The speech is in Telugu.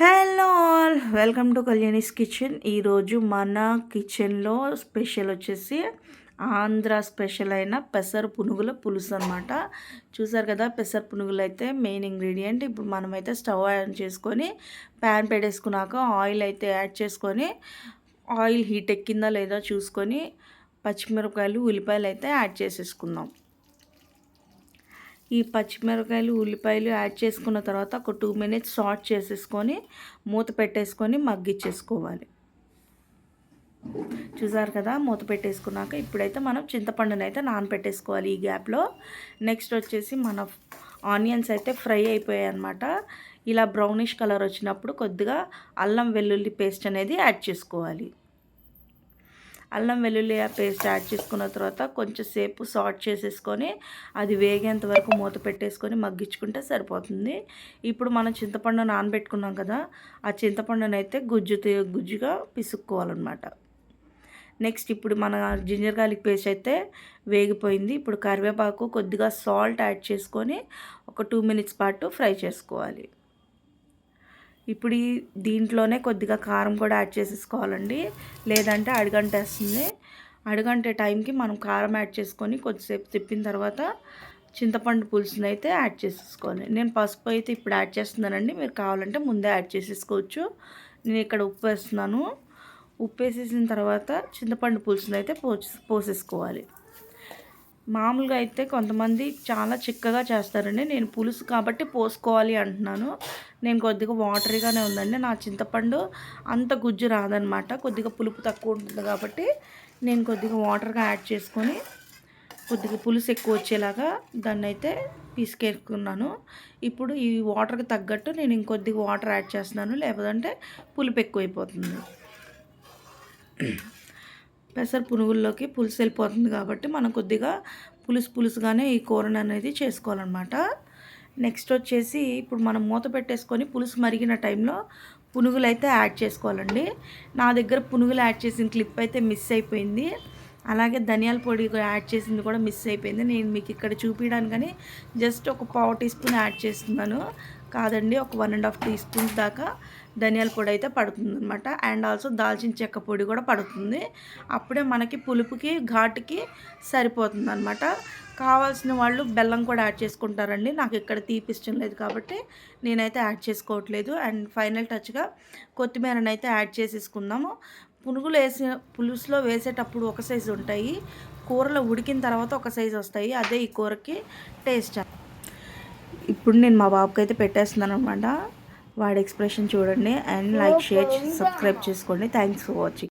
Hello all welcome to Kalyani's kitchen. ఈరోజు మన కిచెన్లో స్పెషల్ వచ్చేసి ఆంధ్ర స్పెషల్ అయిన పెసర పునుగుల పులుసు అనమాట చూసారు కదా పెసర పునుగులు అయితే మెయిన్ ఇంగ్రీడియంట్ ఇప్పుడు మనమైతే స్టవ్ ఆన్ చేసుకొని ప్యాన్ పెట్టేసుకున్నాక ఆయిల్ అయితే యాడ్ చేసుకొని ఆయిల్ హీట్ ఎక్కిందా లేదా చూసుకొని పచ్చిమిరపకాయలు ఉల్లిపాయలు అయితే యాడ్ చేసేసుకుందాం. ఈ పచ్చిమిరపకాయలు ఉల్లిపాయలు యాడ్ చేసుకున్న తర్వాత ఒక టూ మినిట్స్ సాల్ట్ చేసేసుకొని మూత పెట్టేసుకొని మగ్గిచ్చేసుకోవాలి. చూసారు కదా మూత పెట్టేసుకున్నాక ఇప్పుడైతే మనం చింతపండుని అయితే నానపెట్టేసుకోవాలి ఈ గ్యాప్లో నెక్స్ట్ వచ్చేసి మన ఆనియన్స్ అయితే ఫ్రై అయిపోయాయి అనమాట ఇలా బ్రౌనిష్ కలర్ వచ్చినప్పుడు కొద్దిగా అల్లం వెల్లుల్లి పేస్ట్ అనేది యాడ్ చేసుకోవాలి. అల్లం వెల్లుల్లి పేస్ట్ యాడ్ చేసుకున్న తర్వాత కొంచెం సేపు సాట్ చేసేసుకొని అది వేగేంత వరకు మూత పెట్టేసుకొని మగ్గించుకుంటే సరిపోతుంది. ఇప్పుడు మనం చింతపండు నానబెట్టుకున్నాం కదా ఆ చింతపండును అయితే గుజ్జు గుజ్జుగా పిసుక్కోవాలన్నమాట. నెక్స్ట్ ఇప్పుడు మన జింజర్ గార్లిక్ పేస్ట్ అయితే వేగిపోయింది. ఇప్పుడు కరివేపాకు కొద్దిగా సాల్ట్ యాడ్ చేసుకొని ఒక టూ మినిట్స్ పాటు ఫ్రై చేసుకోవాలి. ఇప్పుడు ఈ దీంట్లోనే కొద్దిగా కారం కూడా యాడ్ చేసేసుకోవాలండి. లేదంటే అడుగంటేస్తుంది. అడుగంటే టైంకి మనం కారం యాడ్ చేసుకొని కొద్దిసేపు తిప్పిన తర్వాత చింతపండు పులుసుని అయితే యాడ్ చేసేసుకోవాలి. నేను పసుపు అయితే ఇప్పుడు యాడ్ చేస్తున్నానండి. మీరు కావాలంటే ముందే యాడ్ చేసేసుకోవచ్చు. నేను ఇక్కడ ఉప్పు వేస్తున్నాను. ఉప్పు వేసేసిన తర్వాత చింతపండు పులుసుని అయితే పోసేసుకోవాలి. మామూలుగా అయితే కొంతమంది చాలా చిక్కగా చేస్తారండి. నేను పులుసు కాబట్టి పోసుకోవాలి అంటున్నాను. నేను కొద్దిగా వాటరీగానే ఉందండి. నా చింతపండు అంత గుజ్జు రాదనమాట. కొద్దిగా పులుపు తక్కువ ఉంటుంది కాబట్టి నేను కొద్దిగా వాటర్గా యాడ్ చేసుకొని కొద్దిగా పులుసు ఎక్కువ వచ్చేలాగా దాన్ని అయితే తీసుకెళ్ళుకున్నాను ఇప్పుడు ఈ వాటర్కి తగ్గట్టు నేను ఇంకొద్దిగా వాటర్ యాడ్ చేస్తున్నాను. లేకపోతే పులుపు ఎక్కువైపోతుంది. పెసర పునుగుల్లోకి పులుసు వెళ్ళిపోతుంది కాబట్టి మనం కొద్దిగా పులుసు పులుసుగానే ఈ కూరని అనేది చేసుకోవాలన్నమాట. నెక్స్ట్ వచ్చేసి ఇప్పుడు మనం మూత పెట్టేసుకొని పులుసు మరిగిన టైంలో పునుగులు అయితే యాడ్ చేసుకోవాలండి. నా దగ్గర పునుగులు యాడ్ చేసిన క్లిప్ అయితే మిస్ అయిపోయింది. అలాగే ధనియాల పొడి యాడ్ చేసింది కూడా మిస్ అయిపోయింది. నేను మీకు ఇక్కడ చూపించడానికని జస్ట్ ఒక పావు టీ స్పూన్ యాడ్ చేస్తున్నాను. కాదండి ఒక one and half teaspoons దాకా ధనియాల పొడి అయితే పడుతుంది అనమాట అండ్ ఆల్సో దాల్చిన చెక్క పొడి కూడా పడుతుంది. అప్పుడే మనకి పులుపుకి ఘాటుకి సరిపోతుంది అనమాట కావాల్సిన వాళ్ళు బెల్లం కూడా యాడ్ చేసుకుంటారండి. నాకు ఇక్కడ తీపిష్టం లేదు కాబట్టి నేనైతే యాడ్ చేసుకోవట్లేదు. అండ్ ఫైనల్ టచ్గా కొత్తిమీరని అయితే యాడ్ చేసేసుకుందాము. పునుగులు వేసి పులుసులో వేసేటప్పుడు ఒక సైజు ఉంటాయి. కూరలో ఉడికిన తర్వాత ఒక సైజు వస్తాయి. అదే ఈ కూరకి టేస్ట్ ఇప్పుడు నేను మా బాబుకి అయితే పెట్టేస్తున్నాను అనమాట వాడి ఎక్స్ప్రెషన్ చూడండి. అండ్ లైక్ షేర్ సబ్స్క్రైబ్ చేసుకోండి. Thanks for watching.